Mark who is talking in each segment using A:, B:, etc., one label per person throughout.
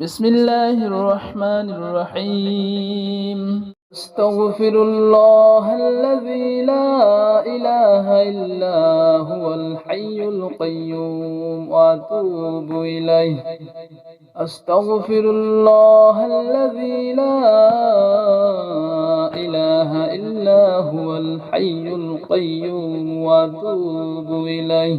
A: بسم الله الرحمن الرحيم. استغفر الله الذي لا إله إلا هو الحي القيوم وأتوب إليه. أستغفر الله الذي لا إله إلا هو الحي القيوم وأتوب إليه.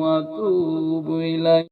A: وأتوب إليه.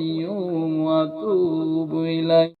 A: وأتوب إليه.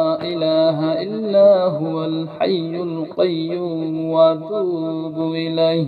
A: إله إلا هو الحي القيوم وأتوب إليه.